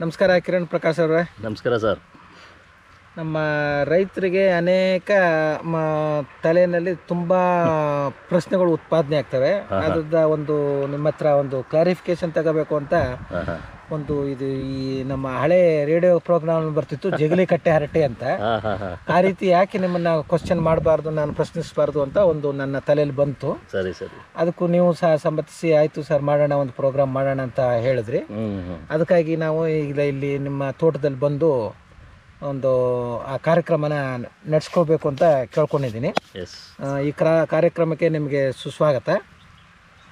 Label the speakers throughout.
Speaker 1: ನಮಸ್ಕಾರ ಕಿರಣ್ ಪ್ರಕಾಶ್ ಅವರೇ.
Speaker 2: ನಮಸ್ಕಾರ ಸರ್.
Speaker 1: ನಮ್ಮ ರೈತರಿಗೆ ಅನೇಕ ಮ ತಲೆಯಲ್ಲಿ ತುಂಬ ಪ್ರಶ್ನೆಗಳು ಉತ್ಪಾದನೆ ಆಗ್ತವೆ. ಅದ್ರದ ಒಂದು ನಿಮ್ಮ ಹತ್ರ ಒಂದು ಕ್ಲಾರಿಫಿಕೇಶನ್ ತಗೋಬೇಕು ಅಂತ ಒಂದು ಇದು ಈ ನಮ್ಮ ಹಳೆ ರೇಡಿಯೋ ಪ್ರೋಗ್ರಾಮ್ ಬರ್ತಿತ್ತು ಜಗಲಿ ಕಟ್ಟೆ ಹರಟೆ ಅಂತ. ಆ ರೀತಿ ಯಾಕೆ ನಿಮ್ಮನ್ನ ಕ್ವಶನ್ ಮಾಡಬಾರ್ದು ನಾನು ಪ್ರಶ್ನಿಸಬಾರ್ದು ಅಂತ ಒಂದು ನನ್ನ ತಲೆಯಲ್ಲಿ ಬಂತು.
Speaker 2: ಸರಿ ಸರಿ.
Speaker 1: ಅದಕ್ಕೂ ನೀವು ಸಹ ಸಮ್ಮತಿಸಿ ಆಯ್ತು ಸರ್ ಮಾಡೋಣ ಒಂದು ಪ್ರೋಗ್ರಾಮ್ ಮಾಡೋಣ ಅಂತ ಹೇಳಿದ್ರಿ. ಅದಕ್ಕಾಗಿ ನಾವು ಈಗ ಇಲ್ಲಿ ನಿಮ್ಮ ತೋಟದಲ್ಲಿ ಬಂದು ಒಂದು ಆ ಕಾರ್ಯಕ್ರಮನ ನಡೆಸ್ಕೋಬೇಕು ಅಂತ ಕೇಳ್ಕೊಂಡಿದ್ದೀನಿ.
Speaker 2: ಎಸ್
Speaker 1: ಈ ಕ್ರಾ ಕಾರ್ಯಕ್ರಮಕ್ಕೆ ನಿಮಗೆ ಸುಸ್ವಾಗತ.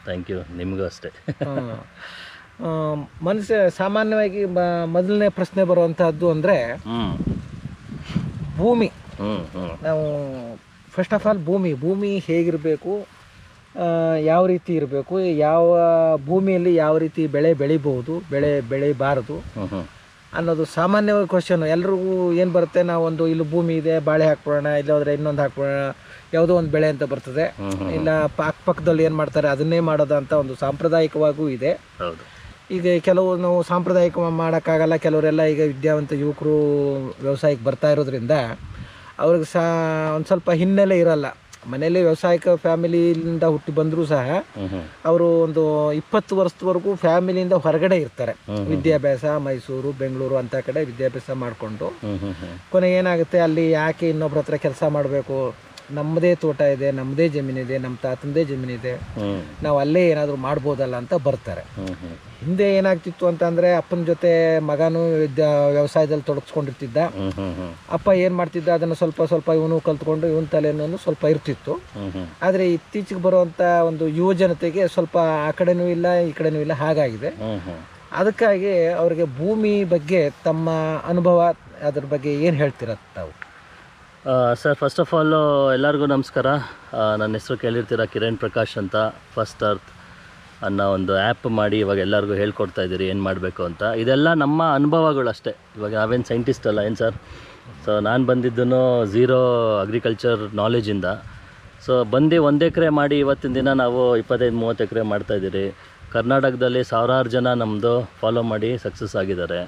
Speaker 2: ಥ್ಯಾಂಕ್ ಯು ನಿಮಗೂ ಅಷ್ಟೇ.
Speaker 1: ಮನುಷ್ಯ ಸಾಮಾನ್ಯವಾಗಿ ಮೊದಲನೇ ಪ್ರಶ್ನೆ ಬರುವಂತಹದ್ದು ಅಂದರೆ ಭೂಮಿ. ನಾವು ಫಸ್ಟ್ ಆಫ್ ಆಲ್ ಭೂಮಿ ಭೂಮಿ ಹೇಗಿರಬೇಕು ಯಾವ ರೀತಿ ಇರಬೇಕು ಯಾವ ಭೂಮಿಯಲ್ಲಿ ಯಾವ ರೀತಿ ಬೆಳೆ ಬೆಳಿಬಹುದು ಬೆಳೆ ಬೆಳಿಬಾರದು. ಅನ್ನೋದು ಸಾಮಾನ್ಯವಾಗಿ ಕ್ವಶನ್ ಎಲ್ರಿಗೂ ಏನು ಬರುತ್ತೆ? ನಾವು ಒಂದು ಇಲ್ಲಿ ಭೂಮಿ ಇದೆ ಬಾಳೆ ಹಾಕ್ಬಿಡೋಣ ಇಲ್ಲ ಹೋದ್ರೆ ಇನ್ನೊಂದು ಹಾಕ್ಬಿಡೋಣ ಯಾವುದೋ ಒಂದು ಬೆಳೆ ಅಂತ ಬರ್ತದೆ. ಇಲ್ಲ ಪ- ಅಕ್ಕಪಕ್ಕದಲ್ಲಿ ಏನು ಮಾಡ್ತಾರೆ? ಅದನ್ನೇ ಮಾಡೋದು ಅಂತ ಒಂದು ಸಾಂಪ್ರದಾಯಿಕವಾಗೂ ಇದೆ. ಈಗ ಕೆಲವು ನಾವು ಸಾಂಪ್ರದಾಯಿಕ ಮಾಡೋಕ್ಕಾಗಲ್ಲ. ಕೆಲವರೆಲ್ಲ ಈಗ ವಿದ್ಯಾವಂತ ಯುವಕರು ವ್ಯವಸಾಯಕ್ಕೆ ಬರ್ತಾ ಇರೋದ್ರಿಂದ ಅವ್ರಿಗೆ ಸಹ ಒಂದು ಸ್ವಲ್ಪ ಹಿನ್ನೆಲೆ ಇರಲ್ಲ. ಮನೇಲಿ ವ್ಯವಸಾಯಿಕ ಫ್ಯಾಮಿಲಿಯಿಂದ ಹುಟ್ಟಿ ಬಂದರೂ ಸಹ ಅವರು ಒಂದು ಇಪ್ಪತ್ತು ವರ್ಷದವರೆಗೂ ಫ್ಯಾಮಿಲಿಯಿಂದ ಹೊರಗಡೆ ಇರ್ತಾರೆ. ವಿದ್ಯಾಭ್ಯಾಸ ಮೈಸೂರು ಬೆಂಗಳೂರು ಅಂತ ಕಡೆ ವಿದ್ಯಾಭ್ಯಾಸ ಮಾಡಿಕೊಂಡು. ಕೊನೆಗೆ ಏನಾಗುತ್ತೆ ಅಲ್ಲಿ ಯಾಕೆ ಇನ್ನೊಬ್ರ ಹತ್ರ ಕೆಲಸ ಮಾಡಬೇಕು? ನಮ್ಮದೇ ತೋಟ ಇದೆ ನಮ್ಮದೇ ಜಮೀನಿದೆ ನಮ್ಮ ತಾತಂದೇ ಜಮೀನಿದೆ. ನಾವು ಅಲ್ಲೇ ಏನಾದರೂ ಮಾಡ್ಬೋದಲ್ಲ ಅಂತ ಬರ್ತಾರೆ. ಹಿಂದೆ ಏನಾಗ್ತಿತ್ತು ಅಂತಂದರೆ ಅಪ್ಪನ ಜೊತೆ ಮಗನೂ ವ್ಯವಸಾಯದಲ್ಲಿ ತೊಡಗಿಸ್ಕೊಂಡಿರ್ತಿದ್ದ. ಅಪ್ಪ ಏನು ಮಾಡ್ತಿದ್ದ ಅದನ್ನು ಸ್ವಲ್ಪ ಸ್ವಲ್ಪ ಇವನು ಕಲ್ತ್ಕೊಂಡು ಇವನ ತಲೆನೂ ಸ್ವಲ್ಪ ಇರ್ತಿತ್ತು. ಆದರೆ ಇತ್ತೀಚೆಗೆ ಬರುವಂಥ ಒಂದು ಯುವ ಜನತೆಗೆ ಸ್ವಲ್ಪ ಆ ಕಡೆನೂ ಇಲ್ಲ ಈ ಕಡೆನೂ ಇಲ್ಲ ಹಾಗಾಗಿದೆ. ಅದಕ್ಕಾಗಿ ಅವರಿಗೆ ಭೂಮಿ ಬಗ್ಗೆ ತಮ್ಮ ಅನುಭವ ಅದ್ರ ಬಗ್ಗೆ ಏನು ಹೇಳ್ತೀರ ತಾವು?
Speaker 2: ಸರ್ ಫಸ್ಟ್ ಆಫ್ ಆಲು ಎಲ್ಲರಿಗೂ ನಮಸ್ಕಾರ. ನನ್ನ ಹೆಸರು ಕೇಳಿರ್ತೀರ, ಕಿರಣ್ ಪ್ರಕಾಶ್ ಅಂತ. ಫಸ್ಟ್ ಅರ್ತ್ ಅನ್ನೋ ಒಂದು ಆ್ಯಪ್ ಮಾಡಿ ಇವಾಗ ಎಲ್ಲರಿಗೂ ಹೇಳ್ಕೊಡ್ತಾ ಇದ್ದೀರಿ, ಏನು ಮಾಡಬೇಕು ಅಂತ. ಇದೆಲ್ಲ ನಮ್ಮ ಅನುಭವಗಳು ಅಷ್ಟೇ. ಇವಾಗ ನಾವೇನು ಸೈಂಟಿಸ್ಟ್ ಅಲ್ಲ, ಏನು ಸರ್? ಸೊ ನಾನು ಬಂದಿದ್ದೂ ಝೀರೋ ಅಗ್ರಿಕಲ್ಚರ್ ನಾಲೆಜಿಂದ ಸೊ ಬಂದು ಒಂದು ಎಕರೆ ಮಾಡಿ ಇವತ್ತಿನ ದಿನ ನಾವು ಇಪ್ಪತ್ತೈದು, ಮೂವತ್ತು ಎಕರೆ ಮಾಡ್ತಾಯಿದ್ದೀರಿ ಕರ್ನಾಟಕದಲ್ಲಿ ಸಾವಿರಾರು ಜನ ನಮ್ಮದು ಫಾಲೋ ಮಾಡಿ ಸಕ್ಸಸ್ ಆಗಿದ್ದಾರೆ.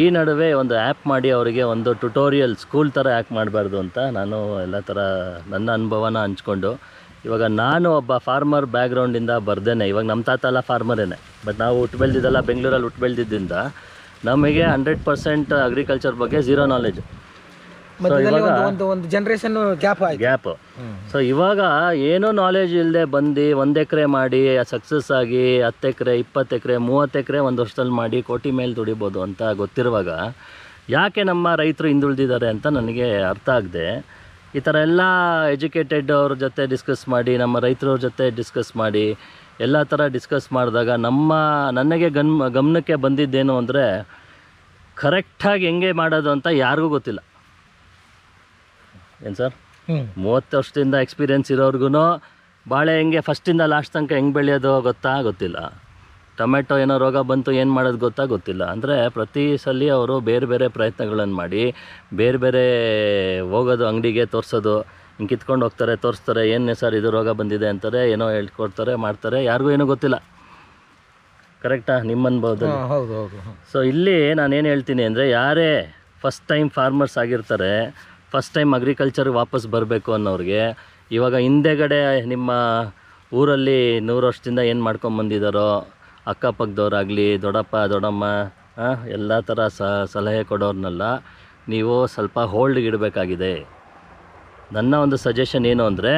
Speaker 2: ಈ ನಡುವೆ ಒಂದು ಆ್ಯಪ್ ಮಾಡಿ ಅವರಿಗೆ ಒಂದು ಟ್ಯುಟೋರಿಯಲ್ ಸ್ಕೂಲ್ ಥರ ಯಾಕೆ ಮಾಡಬಾರ್ದು ಅಂತ ನಾನು ಎಲ್ಲ ಥರ ನನ್ನ ಅನುಭವನ ಹಂಚ್ಕೊಂಡು, ಇವಾಗ ನಾನು ಒಬ್ಬ ಫಾರ್ಮರ್ ಬ್ಯಾಕ್ಗ್ರೌಂಡಿಂದ ಬರ್ದೇನೆ. ಇವಾಗ ನಮ್ಮ ತಾತ ಎಲ್ಲ ಫಾರ್ಮರೇನೆ ಬಟ್ ನಾವು ಹುಟ್ಟು ಬೆಳೆದಿದ್ದೆಲ್ಲ ಬೆಂಗಳೂರಲ್ಲಿ ಹುಟ್ಟು ಬೆಳೆದಿದ್ದರಿಂದ ನಮಗೆ ಹಂಡ್ರೆಡ್ ಪರ್ಸೆಂಟ್ ಅಗ್ರಿಕಲ್ಚರ್ ಬಗ್ಗೆ ಝೀರೋ ನಾಲೆಜ್
Speaker 1: ಮಧ್ಯದಲ್ಲಿ ಒಂದು ಒಂದು ಒಂದು ಜನ್ರೇಷನ್ ಗ್ಯಾಪ್ ಆಯ್ತು.
Speaker 2: ಗ್ಯಾಪ್ ಸೊ ಇವಾಗ ಏನೂ ನಾಲೆಜ್ ಇಲ್ಲದೆ ಬಂದು ಒಂದು ಎಕರೆ ಮಾಡಿ ಸಕ್ಸಸ್ ಆಗಿ ಹತ್ತು ಎಕರೆ ಇಪ್ಪತ್ತು ಎಕರೆ ಮೂವತ್ತು ಎಕರೆ ಒಂದು ವರ್ಷದಲ್ಲಿ ಮಾಡಿ ಕೋಟಿ ಮೇಲೆ ದುಡಿಬೋದು ಅಂತ ಗೊತ್ತಿರುವಾಗ ಯಾಕೆ ನಮ್ಮ ರೈತರು ಹಿಂದುಳಿದಿದ್ದಾರೆ ಅಂತ ನನಗೆ ಅರ್ಥ ಆಗದೆ. ಈ ಥರ ಎಲ್ಲ ಎಜುಕೇಟೆಡ್ ಅವ್ರ ಜೊತೆ ಡಿಸ್ಕಸ್ ಮಾಡಿ ನಮ್ಮ ರೈತರವ್ರ ಜೊತೆ ಡಿಸ್ಕಸ್ ಮಾಡಿ ಎಲ್ಲ ಥರ ಡಿಸ್ಕಸ್ ಮಾಡಿದಾಗ ನಮ್ಮ ನನಗೆ ಗಮ್ ಗಮನಕ್ಕೆ ಬಂದಿದ್ದೇನು ಅಂದರೆ ಕರೆಕ್ಟಾಗಿ ಹೆಂಗೆ ಮಾಡೋದು ಅಂತ ಯಾರಿಗೂ ಗೊತ್ತಿಲ್ಲ. ಏನು ಸರ್? ಮೂವತ್ತು ವರ್ಷದಿಂದ ಎಕ್ಸ್ಪೀರಿಯೆನ್ಸ್ ಇರೋರ್ಗು ಬಾಳೆ ಹೆಂಗೆ ಫಸ್ಟಿಂದ ಲಾಸ್ಟ್ ತನಕ ಹೆಂಗೆ ಬೆಳೆಯೋದು ಗೊತ್ತಾ? ಗೊತ್ತಿಲ್ಲ. ಟೊಮೆಟೊ ಏನೋ ರೋಗ ಬಂತು ಏನು ಮಾಡೋದು ಗೊತ್ತಾ? ಗೊತ್ತಿಲ್ಲ. ಅಂದರೆ ಪ್ರತಿ ಸಲ ಅವರು ಬೇರೆ ಬೇರೆ ಪ್ರಯತ್ನಗಳನ್ನು ಮಾಡಿ ಬೇರೆ ಬೇರೆ ಹೋಗೋದು ಅಂಗಡಿಗೆ ತೋರಿಸೋದು ಹಿಂಗೆ ಕಿತ್ಕೊಂಡು ಹೋಗ್ತಾರೆ ತೋರಿಸ್ತಾರೆ ಏನೇ ಸರ್ ಇದು ರೋಗ ಬಂದಿದೆ ಅಂತಾರೆ ಏನೋ ಹೇಳ್ಕೊಡ್ತಾರೆ ಮಾಡ್ತಾರೆ ಯಾರಿಗೂ ಏನೂ ಗೊತ್ತಿಲ್ಲ. ಕರೆಕ್ಟಾ ನಿಮ್ಮ
Speaker 1: ಅನ್ಬೋದು ಹೌದು ಹೌದು ಹ್ಮ್.
Speaker 2: ಸೊ ಇಲ್ಲಿ ನಾನೇನು ಹೇಳ್ತೀನಿ ಅಂದರೆ ಯಾರೇ ಫಸ್ಟ್ ಟೈಮ್ ಫಾರ್ಮರ್ಸ್ ಆಗಿರ್ತಾರೆ ಫಸ್ಟ್ ಟೈಮ್ ಅಗ್ರಿಕಲ್ಚರ್ ವಾಪಸ್ ಬರಬೇಕು ಅನ್ನೋರಿಗೆ. ಇವಾಗ ಹಿಂದೆಗಡೆ ನಿಮ್ಮ ಊರಲ್ಲಿ ನೂರು ವರ್ಷದಿಂದ ಏನು ಮಾಡ್ಕೊಂಬಂದಿದ್ದಾರೋ ಅಕ್ಕಪಕ್ಕದವ್ರಾಗಲಿ, ದೊಡ್ಡಪ್ಪ, ದೊಡ್ಡಮ್ಮ ಎಲ್ಲ ಥರ ಸಲಹೆ ಕೊಡೋರ್ನೆಲ್ಲ, ನೀವು ಸ್ವಲ್ಪ ಹೋಲ್ಡ್ಗೆ ಇಡಬೇಕಾಗಿದೆ. ನನ್ನ ಒಂದು ಸಜೆಷನ್ ಏನು ಅಂದರೆ,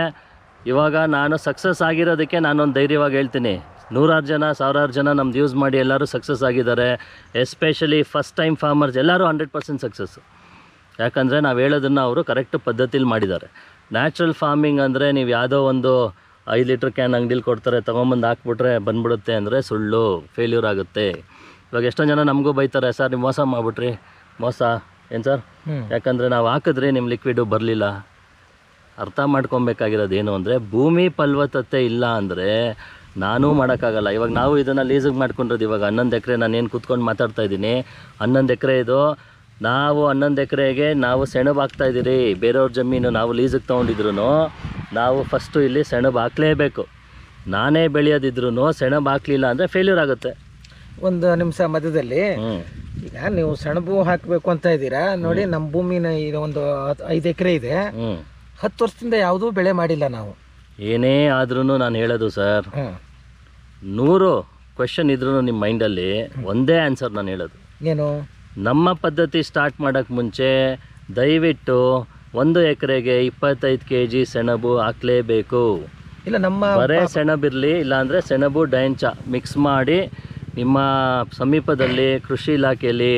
Speaker 2: ಇವಾಗ ನಾನು ಸಕ್ಸಸ್ ಆಗಿರೋದಕ್ಕೆ ನಾನೊಂದು ಧೈರ್ಯವಾಗಿ ಹೇಳ್ತೀನಿ. ನೂರಾರು ಜನ, ಸಾವಿರಾರು ಜನ ನಮ್ದು ಯೂಸ್ ಮಾಡಿ ಎಲ್ಲರೂ ಸಕ್ಸಸ್ ಆಗಿದ್ದಾರೆ. ಎಸ್ಪೆಷಲಿ ಫಸ್ಟ್ ಟೈಮ್ ಫಾರ್ಮರ್ಸ್ ಎಲ್ಲರೂ ಹಂಡ್ರೆಡ್ ಪರ್ಸೆಂಟ್ ಸಕ್ಸಸ್ಸು ಯಾಕಂದರೆ ನಾವು ಹೇಳೋದನ್ನು ಅವರು ಕರೆಕ್ಟ್ ಪದ್ಧತಿಲಿ ಮಾಡಿದ್ದಾರೆ. ನ್ಯಾಚುರಲ್ ಫಾರ್ಮಿಂಗ್ ಅಂದರೆ ನೀವು ಯಾವುದೋ ಒಂದು ಐದು ಲೀಟ್ರ್ ಕ್ಯಾನ್ ಅಂಗಡೀಲಿ ಕೊಡ್ತಾರೆ ತೊಗೊಂಬಂದು ಹಾಕ್ಬಿಟ್ರೆ ಬಂದ್ಬಿಡುತ್ತೆ ಅಂದರೆ ಸುಳ್ಳು ಫೇಲ್ಯೂರ್ ಆಗುತ್ತೆ. ಇವಾಗ ಎಷ್ಟೊಂದು ಜನ ನಮಗೂ ಬೈತಾರೆ ಸರ್ ನೀವು ಮೋಸ ಮಾಡಿಬಿಟ್ರಿ. ಮೋಸ. ಏನು ಸರ್. ಯಾಕಂದರೆ ನಾವು ಹಾಕಿದ್ರೆ ನಿಮ್ಮ ಲಿಕ್ವಿಡು ಬರಲಿಲ್ಲ. ಅರ್ಥ ಮಾಡ್ಕೊಬೇಕಾಗಿರೋದು ಏನು ಅಂದರೆ ಭೂಮಿ ಫಲವತ್ತತೆ ಇಲ್ಲ ಅಂದರೆ ನಾನು ಮಾಡೋಕ್ಕಾಗಲ್ಲ. ಇವಾಗ ನಾವು ಇದನ್ನು ಲೀಸಿಗೆ ಮಾಡ್ಕೊಂಡಿರೋದು ಇವಾಗ ಹನ್ನೊಂದು ಎಕರೆ ನಾನು ಏನು ಕೂತ್ಕೊಂಡು ಮಾತಾಡ್ತಾ ಇದ್ದೀನಿ? ಹನ್ನೊಂದು ಎಕರೆ ಇದು ನಾವು ಹನ್ನೊಂದು ಎಕರೆಗೆ ನಾವು ಸೆಣಬು ಹಾಕ್ತಾ ಇದ್ದೀರಿ. ಬೇರೆಯವ್ರ ಜಮೀನು ನಾವು ಲೀಸಿಗೆ ತೊಗೊಂಡಿದ್ರು ನಾವು ಫಸ್ಟು ಇಲ್ಲಿ ಸೆಣಬು ಹಾಕಲೇಬೇಕು. ನಾನೇ ಬೆಳೆಯೋದಿದ್ರು ಸೆಣಬು ಹಾಕಲಿಲ್ಲ ಅಂದರೆ ಫೇಲ್ಯೂರ್ ಆಗುತ್ತೆ.
Speaker 1: ಒಂದು ನಿಮಿಷ ಮಧ್ಯದಲ್ಲಿ. ಈಗ ನೀವು ಸೆಣಬು ಹಾಕಬೇಕು ಅಂತ ಇದ್ದೀರಾ? ನೋಡಿ ನಮ್ಮ ಭೂಮಿನ ಇದು ಒಂದು ಐದು ಎಕರೆ ಇದೆ. ಹತ್ತು ವರ್ಷದಿಂದ ಯಾವುದೂ ಬೆಳೆ ಮಾಡಿಲ್ಲ ನಾವು.
Speaker 2: ಏನೇ ಆದ್ರೂ ನಾನು ಹೇಳೋದು ಸರ್ ನೂರು ಕ್ವೆಶನ್ ಇದ್ರೂ ನಿಮ್ಮ ಮೈಂಡಲ್ಲಿ ಒಂದೇ ಆನ್ಸರ್ ನಾನು ಹೇಳೋದು.
Speaker 1: ಏನು?
Speaker 2: ನಮ್ಮ ಪದ್ಧತಿ ಸ್ಟಾರ್ಟ್ ಮಾಡೋಕ್ಕೆ ಮುಂಚೆ ದಯವಿಟ್ಟು ಒಂದು ಎಕರೆಗೆ ಇಪ್ಪತ್ತೈದು ಕೆ ಜಿ ಸೆಣಬು ಹಾಕಲೇಬೇಕು.
Speaker 1: ಇಲ್ಲ ನಮ್ಮ
Speaker 2: ಬರೇ ಸೆಣಬಿರಲಿ ಇಲ್ಲಾಂದರೆ ಸೆಣಬು ಡೈಂಚ ಮಿಕ್ಸ್ ಮಾಡಿ ನಿಮ್ಮ ಸಮೀಪದಲ್ಲಿ ಕೃಷಿ ಇಲಾಖೆಯಲ್ಲಿ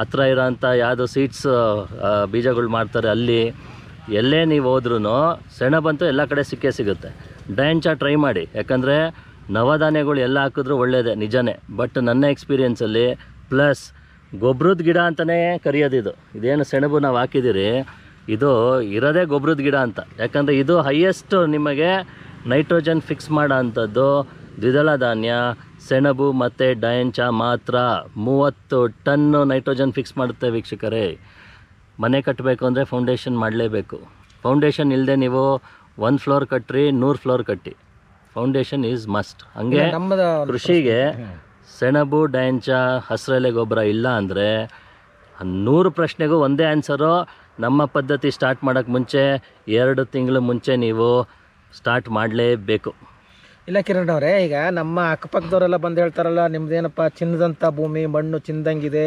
Speaker 2: ಹತ್ರ ಇರೋಂಥ ಯಾವುದೋ ಸೀಡ್ಸ್ ಬೀಜಗಳು ಮಾಡ್ತಾರೆ ಅಲ್ಲಿ. ಎಲ್ಲೇ ನೀವು ಹೋದ್ರೂ ಸೆಣಬಂತೂ ಎಲ್ಲ ಕಡೆ ಸಿಕ್ಕೇ ಸಿಗುತ್ತೆ. ಡೈಂಚ ಟ್ರೈ ಮಾಡಿ. ಯಾಕಂದರೆ ನವಧಾನ್ಯಗಳು ಎಲ್ಲ ಹಾಕಿದ್ರೂ ಒಳ್ಳೆಯದೇ ನಿಜನೇ. ಬಟ್ ನನ್ನ ಎಕ್ಸ್ಪೀರಿಯೆನ್ಸಲ್ಲಿ ಪ್ಲಸ್ ಗೊಬ್ಬರದ ಗಿಡ ಅಂತಲೇ ಇದು ಇದೇನು ಸೆಣಬು ನಾವು ಹಾಕಿದ್ದೀರಿ ಇದು ಇರೋದೇ ಗೊಬ್ಬರದ ಗಿಡ ಅಂತ. ಯಾಕಂದರೆ ಇದು ಹೈಯೆಸ್ಟ್ ನಿಮಗೆ ನೈಟ್ರೋಜನ್ ಫಿಕ್ಸ್ ಮಾಡೋ ಅಂಥದ್ದು ದ್ವಿದಳ ಧಾನ್ಯ ಸೆಣಬು ಮತ್ತು ಡಯಂಚ ಮಾತ್ರ. ಮೂವತ್ತು ಟನ್ನು ನೈಟ್ರೋಜನ್ ಫಿಕ್ಸ್ ಮಾಡುತ್ತೆ ವೀಕ್ಷಕರೇ. ಮನೆ ಕಟ್ಟಬೇಕು ಅಂದರೆ ಫೌಂಡೇಶನ್ ಮಾಡಲೇಬೇಕು. ಫೌಂಡೇಶನ್ ಇಲ್ಲದೆ ನೀವು ಒಂದು ಫ್ಲೋರ್ ಕಟ್ಟ್ರಿ ನೂರು ಫ್ಲೋರ್ ಕಟ್ಟಿ. ಫೌಂಡೇಶನ್ ಈಸ್ ಮಸ್ಟ್ ಹಂಗೆ ಕೃಷಿಗೆ ಸೆಣಬು, ಡ್ಯಾಂಚ, ಹಸಿರೆಲೆ ಗೊಬ್ಬರ ಇಲ್ಲ ಅಂದರೆ ನೂರು ಪ್ರಶ್ನೆಗೂ ಒಂದೇ ಆನ್ಸರು. ನಮ್ಮ ಪದ್ಧತಿ ಸ್ಟಾರ್ಟ್ ಮಾಡೋಕ್ಕೆ ಮುಂಚೆ ಎರಡು ತಿಂಗಳು ಮುಂಚೆ ನೀವು ಸ್ಟಾರ್ಟ್ ಮಾಡಲೇಬೇಕು.
Speaker 1: ಇಲ್ಲ ಕಿರಣ್ ಅವರೇ ಈಗ ನಮ್ಮ ಅಕ್ಕಪಕ್ಕದವರೆಲ್ಲ ಬಂದು ಹೇಳ್ತಾರಲ್ಲ ನಿಮ್ದೇನಪ್ಪ ಚಿನ್ನದಂಥ ಭೂಮಿ ಮಣ್ಣು ಚಿನ್ನದಂಗಿದೆ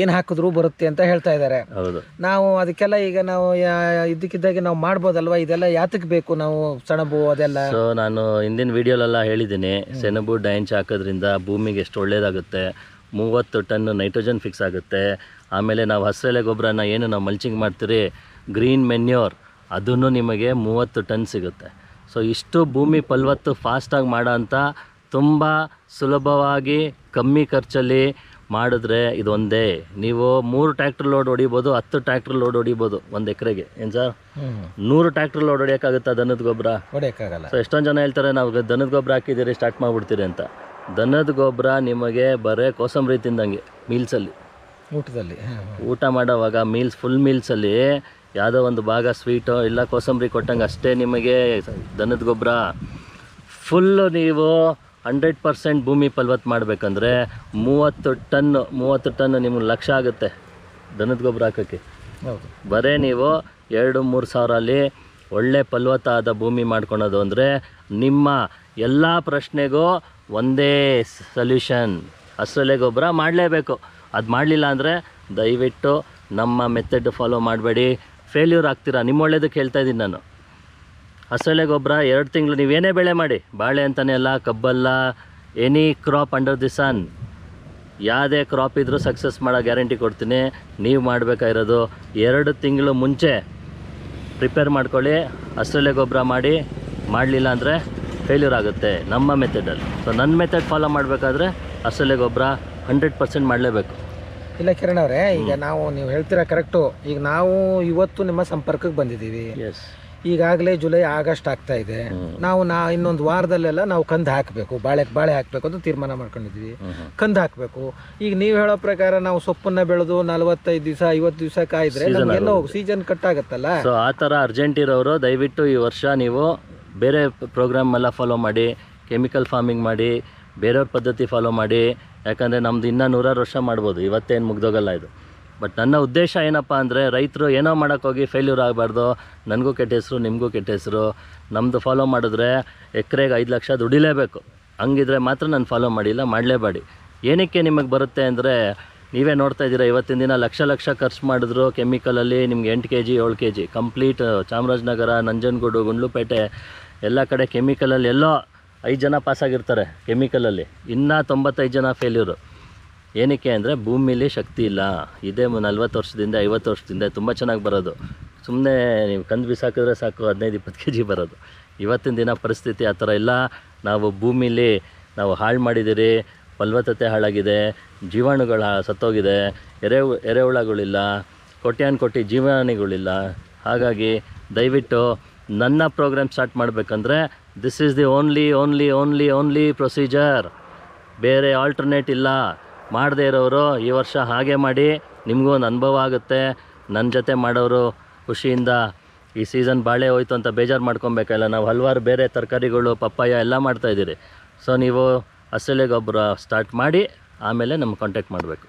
Speaker 1: ಏನು ಹಾಕಿದ್ರೂ ಬರುತ್ತೆ ಅಂತ ಹೇಳ್ತಾ ಇದ್ದಾರೆ.
Speaker 2: ಹೌದು.
Speaker 1: ನಾವು ಅದಕ್ಕೆಲ್ಲ ಈಗ ನಾವು ಇದ್ದಕ್ಕಿದ್ದಾಗೆ ನಾವು ಮಾಡ್ಬೋದಲ್ವಾ? ಇದೆಲ್ಲ ಯಾತಕ್ಕೆ ಬೇಕು ನಾವು ಸೆಣಬು ಅದೆಲ್ಲ?
Speaker 2: ಸೊ ನಾನು ಹಿಂದಿನ ವಿಡಿಯೋಲೆಲ್ಲ ಹೇಳಿದ್ದೀನಿ ಸೆಣಬು ಡೈಂಚ್ ಹಾಕೋದ್ರಿಂದ ಭೂಮಿಗೆ ಎಷ್ಟು ಒಳ್ಳೆಯದಾಗುತ್ತೆ ಮೂವತ್ತು ಟನ್ ನೈಟ್ರೋಜನ್ ಫಿಕ್ಸ್ ಆಗುತ್ತೆ ಆಮೇಲೆ ನಾವು ಹಸಿರೆಲೆ ಗೊಬ್ಬರನ ಏನು ನಾವು ಮಲ್ಚಿಂಗ್ ಮಾಡ್ತೀರಿ ಗ್ರೀನ್ ಮೆನ್ಯೂರ್ ಅದನ್ನು ನಿಮಗೆ ಮೂವತ್ತು ಟನ್ ಸಿಗುತ್ತೆ. ಸೊ ಇಷ್ಟು ಭೂಮಿ ಫಲವತ್ತು ಫಾಸ್ಟಾಗಿ ಮಾಡೋ ಅಂಥ ತುಂಬ ಸುಲಭವಾಗಿ ಕಮ್ಮಿ ಖರ್ಚಲ್ಲಿ ಮಾಡಿದ್ರೆ ಇದೊಂದೇ ನೀವು ಮೂರು ಟ್ರ್ಯಾಕ್ಟರ್ ಲೋಡ್ ಹೊಡಿಬೋದು ಹತ್ತು ಟ್ರ್ಯಾಕ್ಟರ್ ಲೋಡ್ ಹೊಡಿಬೋದು ಒಂದು ಎಕರೆಗೆ. ಏನು ಸರ್ ನೂರು ಟ್ರ್ಯಾಕ್ಟರ್ ಲೋಡ್ ಹೊಡಿಯೋಕ್ಕಾಗುತ್ತಾ ದನದ ಗೊಬ್ಬರ
Speaker 1: ಹೊಡೆಯೋಕ್ಕಾಗಲ್ಲ.
Speaker 2: ಸೊ ಎಷ್ಟೊಂದು ಜನ ಹೇಳ್ತಾರೆ ನಾವು ದನದ ಗೊಬ್ಬರ ಹಾಕಿದ್ದೀರಿ ಸ್ಟಾರ್ಟ್ ಮಾಡಿಬಿಡ್ತೀರಿ ಅಂತ. ದನದ ಗೊಬ್ಬರ ನಿಮಗೆ ಬರೀ ಕೋಸಂಬರಿ ತಿಂದಂಗೆ ಮೀಲ್ಸಲ್ಲಿ
Speaker 1: ಊಟದಲ್ಲಿ.
Speaker 2: ಊಟ ಮಾಡೋವಾಗ ಮೀಲ್ಸ್ ಫುಲ್ ಮೀಲ್ಸಲ್ಲಿ ಯಾವುದೋ ಒಂದು ಭಾಗ ಸ್ವೀಟು ಇಲ್ಲ ಕೋಸಂಬರಿ ಕೊಟ್ಟಂಗೆ ಅಷ್ಟೇ ನಿಮಗೆ ದನದ ಗೊಬ್ಬರ. ಫುಲ್ಲು ನೀವು ಹಂಡ್ರೆಡ್ ಪರ್ಸೆಂಟ್ ಭೂಮಿ ಫಲವತ್ತು ಮಾಡಬೇಕಂದ್ರೆ ಮೂವತ್ತು ಟನ್ನು ಮೂವತ್ತು ಟನ್ ನಿಮ್ಗೆ ಲಕ್ಷ ಆಗುತ್ತೆ ದನದ ಗೊಬ್ಬರ ಹಾಕೋಕ್ಕೆ. ಬರೇ ನೀವು ಎರಡು ಮೂರು ಸಾವಿರಲ್ಲಿ ಒಳ್ಳೆ ಫಲವತ್ತಾದ ಭೂಮಿ ಮಾಡ್ಕೊಳೋದು ಅಂದರೆ ನಿಮ್ಮ ಎಲ್ಲ ಪ್ರಶ್ನೆಗೂ ಒಂದೇ ಸೊಲ್ಯೂಷನ್ ಹಸಿರೆಲೆ ಗೊಬ್ಬರ ಮಾಡಲೇಬೇಕು. ಅದು ಮಾಡಲಿಲ್ಲ ಅಂದರೆ ದಯವಿಟ್ಟು ನಮ್ಮ ಮೆಥಡ್ ಫಾಲೋ ಮಾಡಬೇಡಿ. ಫೇಲ್ಯೂರ್ ಆಗ್ತೀರಾ? ನಿಮ್ಮ ಒಳ್ಳೇದಕ್ಕೆ ಹೇಳ್ತಾ ಇದ್ದೀನಿ ನಾನು. ಹಸಳೆ ಗೊಬ್ಬರ ಎರಡು ತಿಂಗಳು ನೀವೇನೇ ಬೆಳೆ ಮಾಡಿ, ಬಾಳೆ ಅಂತಲೇ ಅಲ್ಲ, ಕಬ್ಬಲ್ಲ any crop under the sun ಯಾವುದೇ ಕ್ರಾಪ್ ಇದ್ದರೂ ಸಕ್ಸಸ್ ಮಾಡೋ ಗ್ಯಾರಂಟಿ ಕೊಡ್ತೀನಿ. ನೀವು ಮಾಡಬೇಕಾಗಿರೋದು ಎರಡು ತಿಂಗಳು ಮುಂಚೆ ಪ್ರಿಪೇರ್ ಮಾಡ್ಕೊಳ್ಳಿ ಹಸಳೆ ಗೊಬ್ಬರ ಮಾಡಿ, ಮಾಡಲಿಲ್ಲ ಅಂದರೆ ಫೇಲ್ಯೂರ್ ಆಗುತ್ತೆ ನಮ್ಮ ಮೆಥಡಲ್ಲಿ ಸೊ ನನ್ನ ಮೆಥಡ್ ಫಾಲೋ ಮಾಡಬೇಕಾದ್ರೆ ಹಸಳೆ ಗೊಬ್ಬರ ಹಂಡ್ರೆಡ್ ಪರ್ಸೆಂಟ್ ಮಾಡಲೇಬೇಕು.
Speaker 1: ಇಲ್ಲ ಕಿರಣ್ ಅವರೇ ಈಗ ನಾವು ನೀವು ಹೇಳ್ತೀರಾ ಕರೆಕ್ಟು ಈಗ ನಾವು ಇವತ್ತು ನಿಮ್ಮ ಸಂಪರ್ಕಕ್ಕೆ ಬಂದಿದ್ದೀವಿ.
Speaker 2: ಎಸ್
Speaker 1: ಈಗಾಗಲೇ ಜುಲೈ ಆಗಸ್ಟ್ ಆಗ್ತಾ ಇದೆ. ನಾವು ನಾ ಇನ್ನೊಂದು ವಾರದಲ್ಲೆಲ್ಲ ನಾವು ಕಂದು ಹಾಕಬೇಕು. ಬಾಳೆ ಬಾಳೆ ಹಾಕಬೇಕು ಅಂತ ತೀರ್ಮಾನ ಮಾಡ್ಕೊಂಡಿದ್ದೀವಿ. ಕಂದು ಹಾಕಬೇಕು. ಈಗ ನೀವು ಹೇಳೋ ಪ್ರಕಾರ ನಾವು ಸೊಪ್ಪನ್ನ ಬೆಳೆದು ನಲವತ್ತೈದು ದಿವಸ ಐವತ್ತು ದಿವಸ ಕಾಯ್ದ್ರೆ ನಮಗೆಲ್ಲ ಸೀಸನ್ ಕಟ್ ಆಗುತ್ತಲ್ಲ?
Speaker 2: ಸೊ ಆ ಥರ ಅರ್ಜೆಂಟ್ ಇರೋರು ದಯವಿಟ್ಟು ಈ ವರ್ಷ ನೀವು ಬೇರೆ ಪ್ರೋಗ್ರಾಮ್ ಎಲ್ಲ ಫಾಲೋ ಮಾಡಿ ಕೆಮಿಕಲ್ ಫಾರ್ಮಿಂಗ್ ಮಾಡಿ ಬೇರೆಯವ್ರ ಪದ್ಧತಿ ಫಾಲೋ ಮಾಡಿ ಯಾಕಂದರೆ ನಮ್ದು ಇನ್ನೂ ನೂರಾರು ವರ್ಷ ಮಾಡ್ಬೋದು, ಇವತ್ತೇನು ಮುಗ್ದೋಗಲ್ಲ ಇದು. ಬಟ್ ನನ್ನ ಉದ್ದೇಶ ಏನಪ್ಪ ಅಂದರೆ ರೈತರು ಏನೋ ಮಾಡೋಕ್ಕೋಗಿ ಫೇಲ್ಯೂರ್ ಆಗಬಾರ್ದು, ನನಗೂ ಕೆಟ್ಟ ಹೆಸರು, ನಿಮಗೂ ಕೆಟ್ಟ ಹೆಸರು. ನಮ್ಮದು ಫಾಲೋ ಮಾಡಿದ್ರೆ ಎಕರೆಗೆ ಐದು ಲಕ್ಷ ದುಡಿಲೇಬೇಕು. ಹಂಗಿದ್ರೆ ಮಾತ್ರ ನಾನು ಫಾಲೋ ಮಾಡಿಲ್ಲ ಮಾಡಲೇಬೇಡಿ. ಏನಕ್ಕೆ ನಿಮಗೆ ಬರುತ್ತೆ ಅಂದರೆ ನೀವೇ ನೋಡ್ತಾ ಇದ್ದೀರಾ, ಇವತ್ತಿನ ದಿನ ಲಕ್ಷ ಲಕ್ಷ ಖರ್ಚು ಮಾಡಿದ್ರು ಕೆಮಿಕಲಲ್ಲಿ ನಿಮ್ಗೆ ಎಂಟು ಕೆ ಜಿ ಏಳು K G complete Chamarajanagar, Nanjangud, Gundlupet, ಎಲ್ಲ ಕಡೆ ಕೆಮಿಕಲಲ್ಲಿ ಎಲ್ಲೋ ಐದು ಜನ ಪಾಸಾಗಿರ್ತಾರೆ ಕೆಮಿಕಲಲ್ಲಿ ಇನ್ನೂ ತೊಂಬತ್ತೈದು ಜನ ಫೇಲ್ಯೂರು ಏನಕ್ಕೆ ಅಂದರೆ ಭೂಮಿಲಿ ಶಕ್ತಿ ಇಲ್ಲ. ಇದೇ ನಲ್ವತ್ತು ವರ್ಷದಿಂದ, ಐವತ್ತು ವರ್ಷದಿಂದ ತುಂಬ ಚೆನ್ನಾಗಿ ಬರೋದು. ಸುಮ್ಮನೆ ನೀವು ಕಂದು ಬಿಸಾಕಿದ್ರೆ ಸಾಕು, ಹದಿನೈದು, ಇಪ್ಪತ್ತು ಕೆ ಜಿ ಬರೋದು. ಇವತ್ತಿನ ದಿನ ಪರಿಸ್ಥಿತಿ ಆ ಥರ ಇಲ್ಲ. ನಾವು ಭೂಮಿಲಿ ನಾವು ಹಾಳು ಮಾಡಿದ್ದೀರಿ, ಫಲವತ್ತತೆ ಹಾಳಾಗಿದೆ, ಜೀವಾಣುಗಳು ಸತ್ತೋಗಿದೆ, ಎರೆ ಎರೆಹುಳಗಳಿಲ್ಲ ಕೋಟ್ಯಾನ್ ಕೊಟ್ಟಿ ಜೀವಾಣುಗಳಿಲ್ಲ. ಹಾಗಾಗಿ ದಯವಿಟ್ಟು ನನ್ನ ಪ್ರೋಗ್ರಾಮ್ ಸ್ಟಾರ್ಟ್ ಮಾಡಬೇಕಂದ್ರೆ this is the only only only only procedure ಬೇರೆ ಆಲ್ಟರ್ನೇಟ್ ಇಲ್ಲ. ಮಾಡದೇ ಇರೋರು ಈ ವರ್ಷ ಹಾಗೆ ಮಾಡಿ ನಿಮಗೂ ಒಂದು ಅನುಭವ ಆಗುತ್ತೆ. ನನ್ನ ಜೊತೆ ಮಾಡೋರು ಖುಷಿಯಿಂದ ಈ ಸೀಸನ್ ಬಾಳೆ ಹೋಯ್ತು ಅಂತ ಬೇಜಾರು ಮಾಡ್ಕೊಬೇಕಲ್ಲ ನಾವು ಹಲವಾರು ಬೇರೆ ತರಕಾರಿಗಳು, ಪಪ್ಪಾಯ ಎಲ್ಲ ಮಾಡ್ತಾಯಿದ್ದೀರಿ ಸೊ ನೀವು ಹಸಿಲೆ ಗೊಬ್ಬರ ಸ್ಟಾರ್ಟ್ ಮಾಡಿ ಆಮೇಲೆ ನಮ್ಗೆ ಕಾಂಟ್ಯಾಕ್ಟ್ ಮಾಡಬೇಕು.